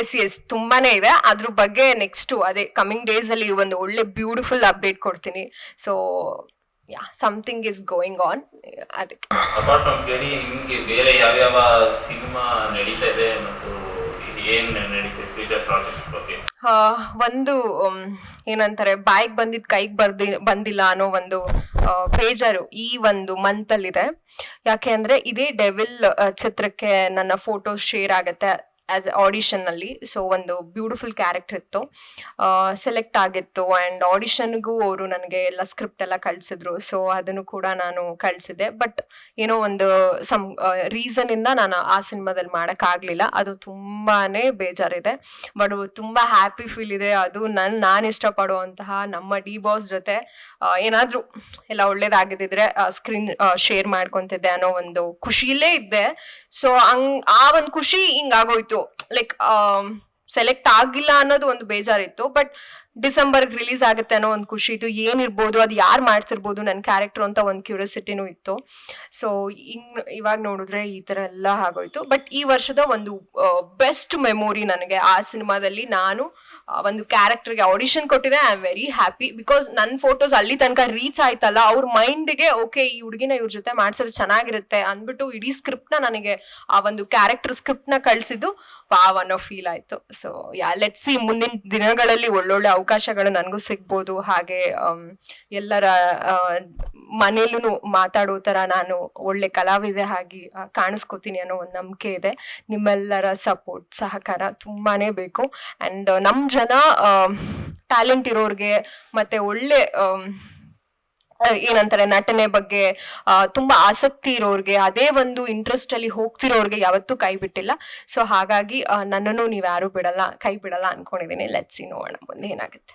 S S ತುಂಬಾನೇ ಇದೆ. ಅದ್ರ ಬಗ್ಗೆ ನೆಕ್ಸ್ಟ್ ಅದೇ ಕಮಿಂಗ್ ಡೇಸ್ ಅಲ್ಲಿ ಒಂದು ಒಳ್ಳೆ ಬ್ಯೂಟಿಫುಲ್ ಅಪ್ಡೇಟ್ ಕೊಡ್ತೀನಿ. So yeah something is going on ಅದಕ್ಕೆ ಅಪಾರ್ಟ್ ಫ್ರಮ್ ಕೇಳಿ ನಿಮಗೆ ಬೇರೆ ಯಾವ್ಯಾವ ಸಿನಿಮಾ ನಡೀತಾ ಇದೆ ಮತ್ತು ಇದು ನಡೀತಿದೆ ಫ್ಯೂಚರ್ ಪ್ರಾಜೆಕ್ಟ್ಸ್ ಬಗ್ಗೆ? ಒಂದು ಏನಂತಾರೆ, ಬಾಯಿಗೆ ಬಂದಿದ್ ಕೈಗೆ ಬರ್ದಿ, ಬಂದಿಲ್ಲ ಅನ್ನೋ ಒಂದು ಬೇಜಾರು ಈ ಒಂದು ಮಂತ್ ಅಲ್ಲಿ ಇದೆ ಯಾಕೆ ಅಂದ್ರೆ ಇದೇ ಡೆವಿಲ್ ಚಿತ್ರಕ್ಕೆ ನನ್ನ ಫೋಟೋ ಶೇರ್ ಆಗತ್ತೆ. ಆಸ್ ಆಡಿಷನ್ ಅಲ್ಲಿ. ಸೊ ಒಂದು ಬ್ಯೂಟಿಫುಲ್ ಕ್ಯಾರೆಕ್ಟರ್ ಇತ್ತು. ಸೆಲೆಕ್ಟ್ ಆಗಿತ್ತು ಅಂಡ್ ಆಡಿಷನ್ಗೂ ಅವರು ನನಗೆ ಎಲ್ಲ ಸ್ಕ್ರಿಪ್ಟ್ ಎಲ್ಲ ಕಳ್ಸಿದ್ರು. ಸೊ ಅದನ್ನು ಕೂಡ ನಾನು ಕಳ್ಸಿದೆ ಬಟ್ ಏನೋ ಒಂದು ಸಮ್ ರೀಸನ್ ಇಂದ ನಾನು ಆ ಸಿನಿಮಾದಲ್ಲಿ ಮಾಡಕ್ ಆಗ್ಲಿಲ್ಲ. ಅದು ತುಂಬಾನೇ ಬೇಜಾರಿದೆ. ಬಟ್ ತುಂಬಾ ಹ್ಯಾಪಿ ಫೀಲ್ ಇದೆ. ಅದು ನನ್, ನಾನು ಇಷ್ಟಪಡುವಂತಹ ನಮ್ಮ ಡಿ ಬಾಸ್ ಜೊತೆ ಏನಾದರೂ ಎಲ್ಲ ಒಳ್ಳೇದಾಗಿದ್ದಿದ್ರೆ ಸ್ಕ್ರೀನ್ ಶೇರ್ ಮಾಡ್ಕೊಂತಿದ್ದೆ ಅನ್ನೋ ಒಂದು ಖುಷಿಲೇ ಇದ್ದೆ. ಸೊ ಹಂಗ್, ಆ ಒಂದು ಖುಷಿ ಹಿಂಗಾಗೋಯ್ತು ಲೈಕ್ ಸೆಲೆಕ್ಟ್ ಆಗಿಲ್ಲ ಅನ್ನೋದು ಒಂದು ಬೇಜಾರಿತ್ತು. ಬಟ್ ಡಿಸೆಂಬರ್ ರಿಲೀಸ್ ಆಗುತ್ತೆ ಅನ್ನೋ ಒಂದು ಖುಷಿ ಇತ್ತು. ಏನಿರ್ಬೋದು, ಅದು ಯಾರು ಮಾಡ್ಸಿರ್ಬೋದು ನನ್ನ ಕ್ಯಾರೆಕ್ಟರ್ ಅಂತ ಒಂದು ಕ್ಯೂರಿಯಾಸಿಟಿನೂ ಇತ್ತು. ಸೊ ಇನ್ನು ಇವಾಗ ನೋಡಿದ್ರೆ ಈ ಥರ ಎಲ್ಲ ಆಗೋಯ್ತು. ಬಟ್ ಈ ವರ್ಷದ ಒಂದು ಬೆಸ್ಟ್ ಮೆಮೊರಿ ನನಗೆ ಆ ಸಿನಿಮಾದಲ್ಲಿ ನಾನು ಒಂದು ಕ್ಯಾರೆಕ್ಟರ್ಗೆ ಆಡಿಷನ್ ಕೊಟ್ಟಿದೆ I am very happy. Because ನನ್ನ ಫೋಟೋಸ್ ಅಲ್ಲಿ ತನಕ ರೀಚ್ ಆಯ್ತಲ್ಲ, ಅವ್ರ ಮೈಂಡ್ಗೆ, ಓಕೆ, ಈ ಹುಡುಗಿನ ಇವ್ರ ಜೊತೆ ಮಾಡ್ಸಿದ್ರೆ ಚೆನ್ನಾಗಿರುತ್ತೆ ಅಂದ್ಬಿಟ್ಟು ಇಡೀ ಸ್ಕ್ರಿಪ್ಟ್ನ ನನಗೆ ಆ ಒಂದು ಕ್ಯಾರೆಕ್ಟರ್ ಸ್ಕ್ರಿಪ್ಟ್ನ ಕಳ್ಸಿದ್ದು ವಾವ್ ಅನ್ನೋ ಫೀಲ್ ಆಯಿತು. ಸೊ ಯಾ ಲೆಟ್ ಸಿ ಮುಂದಿನ ದಿನಗಳಲ್ಲಿ ಒಳ್ಳೊಳ್ಳೆ ಅವಕಾಶಗಳು ನನಗೂ ಸಿಗ್ಬೋದು. ಹಾಗೆ ಎಲ್ಲರ ಮನೆಯಲ್ಲೂ ಮಾತಾಡೋ ಥರ ನಾನು ಒಳ್ಳೆ ಕಲಾವಿದೆ ಆಗಿ ಕಾಣಿಸ್ಕೋತೀನಿ ಅನ್ನೋ ಒಂದು ನಂಬಿಕೆ ಇದೆ. ನಿಮ್ಮೆಲ್ಲರ ಸಪೋರ್ಟ್, ಸಹಕಾರ ತುಂಬಾನೇ ಬೇಕು. ಅಂಡ್, ನಮ್ ಜನ ಟ್ಯಾಲೆಂಟ್ ಇರೋರ್ಗೆ ಮತ್ತೆ ಒಳ್ಳೆ ಏನಂತಾರೆ, ನಟನೆ ಬಗ್ಗೆ ತುಂಬಾ ಆಸಕ್ತಿ ಇರೋರ್ಗೆ, ಅದೇ ಒಂದು ಇಂಟ್ರೆಸ್ಟ್ ಅಲ್ಲಿ ಹೋಗ್ತಿರೋರ್ಗೆ ಯಾವತ್ತೂ ಕೈ ಬಿಟ್ಟಿಲ್ಲ. ಸೊ ಹಾಗಾಗಿ ನನ್ನನ್ನು ನೀವ್ ಯಾರು ಬಿಡಲ್ಲ, ಕೈ ಬಿಡಲ್ಲ ಅನ್ಕೊಂಡಿದೀನಿ. ಲೆಟ್ಸಿ ನೋಡೋಣ ಮುಂದೆ ಏನಾಗುತ್ತೆ.